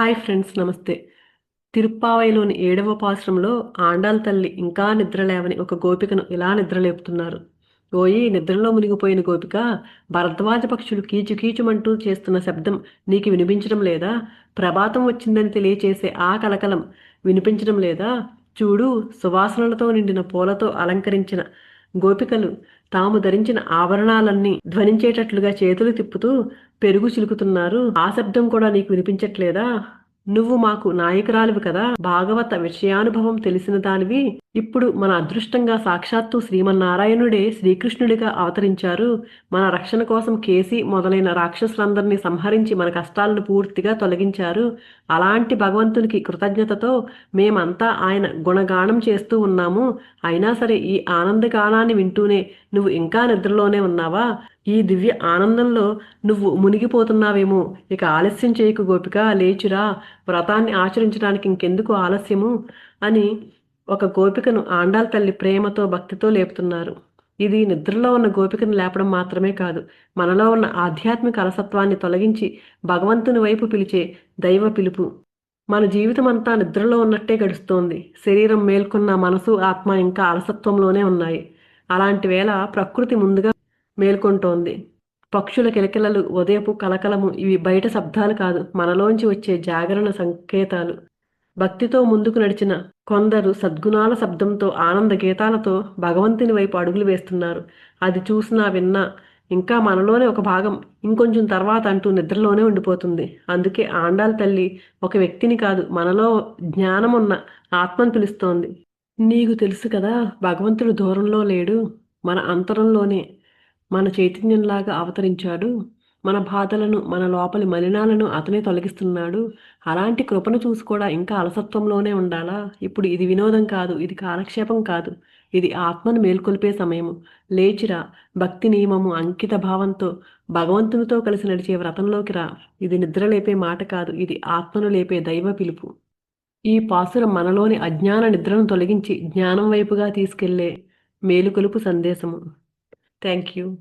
Hi friends నమస్తే. తిరుప్పావైలోని ఏడవ పాశ్రంలో ఆండాల్ తల్లి ఇంకా నిద్రలేవని ఒక గోపికను ఇలా నిద్రలేపుతున్నారు. ఓయి నిద్రలో మునిగిపోయిన గోపిక భరద్వాజ పక్షులు కీచుకీచుమంటూ చేస్తున్న శబ్దం నీకు వినిపించడం లేదా? ప్రభాతం వచ్చిందని తెలియచేసే ఆ కలకలం వినిపించడం లేదా? చూడు సువాసనలతో నిండిన పూలతో అలంకరించిన గోపికలు తాము ధరించిన ఆభరణాలన్నీ ధ్వనించేటట్లుగా చేతులు తిప్పుతూ పెరుగు చిలుకుతున్నారు. ఆ శబ్దం కూడా నీకు వినిపించట్లేదా? నువ్వు మాకు నాయకురాలివి కదా. భాగవత విషయానుభవం తెలిసిన దానివి. ఇప్పుడు మన అదృష్టంగా సాక్షాత్తు శ్రీమన్నారాయణుడే శ్రీకృష్ణుడిగా అవతరించారు. మన రక్షణ కోసం కేసి మొదలైన రాక్షసులందరినీ సంహరించి మన కష్టాలను పూర్తిగా తొలగించారు. అలాంటి భగవంతునికి కృతజ్ఞతతో మేమంతా ఆయన గుణగానం చేస్తూ ఉన్నాము. అయినా సరే ఈ ఆనందగానాన్ని వింటూనే నువ్వు ఇంకా నిద్రలోనే ఉన్నావా? ఈ దివ్య ఆనందంలో నువ్వు మునిగిపోతున్నావేమో. ఇక ఆలస్యం చేయకు గోపిక లేచురా. వ్రతాన్ని ఆచరించడానికి ఇంకెందుకు ఆలస్యము? అని ఒక గోపికను ఆండాల తల్లి ప్రేమతో భక్తితో లేపుతున్నారు. ఇది నిద్రలో ఉన్న గోపికను లేపడం మాత్రమే కాదు మనలో ఉన్న ఆధ్యాత్మిక అలసత్వాన్ని తొలగించి భగవంతుని వైపు పిలిచే దైవ పిలుపు. మన జీవితం అంతా నిద్రలో ఉన్నట్టే గడుస్తోంది. శరీరం మేల్కొన్న మనసు ఆత్మ ఇంకా అలసత్వంలోనే ఉన్నాయి. అలాంటి వేళ ప్రకృతి ముందుగా మేల్కొంటోంది. పక్షుల కిలకిలలు ఉదయపు కలకలము ఇవి బయట శబ్దాలు కాదు మనలోంచి వచ్చే జాగరణ సంకేతాలు. భక్తితో ముందుకు నడిచిన కొందరు సద్గుణాల శబ్దంతో ఆనంద గీతాలతో భగవంతుని వైపు అడుగులు వేస్తున్నారు. అది చూసినా విన్నా ఇంకా మనలోనే ఒక భాగం ఇంకొంచెం తర్వాత అంటూ నిద్రలోనే ఉండిపోతుంది. అందుకే ఆండాల తల్లి ఒక వ్యక్తిని కాదు మనలో జ్ఞానం ఉన్న ఆత్మను పిలుస్తోంది. నీకు తెలుసు కదా భగవంతుడు దూరంలో లేడు. మన అంతరంలోనే మన చైతన్యంలాగా అవతరించాడు. మన బాధలను మన లోపలి మలినాలను అతనే తొలగిస్తున్నాడు. అలాంటి కృపను చూసి కూడా ఇంకా అలసత్వంలోనే ఉండాలా? ఇప్పుడు ఇది వినోదం కాదు ఇది కాలక్షేపం కాదు. ఇది ఆత్మను మేల్కొల్పే సమయము. లేచిరా భక్తి నియమము అంకిత భావంతో భగవంతునితో కలిసి నడిచే వ్రతంలోకి రా. ఇది నిద్ర లేపే మాట కాదు ఇది ఆత్మను లేపే దైవ పిలుపు. ఈ పాసుర మనలోని అజ్ఞాన నిద్రను తొలగించి జ్ఞానం వైపుగా తీసుకెళ్ళే మేలుకొలుపు సందేశము. Thank you.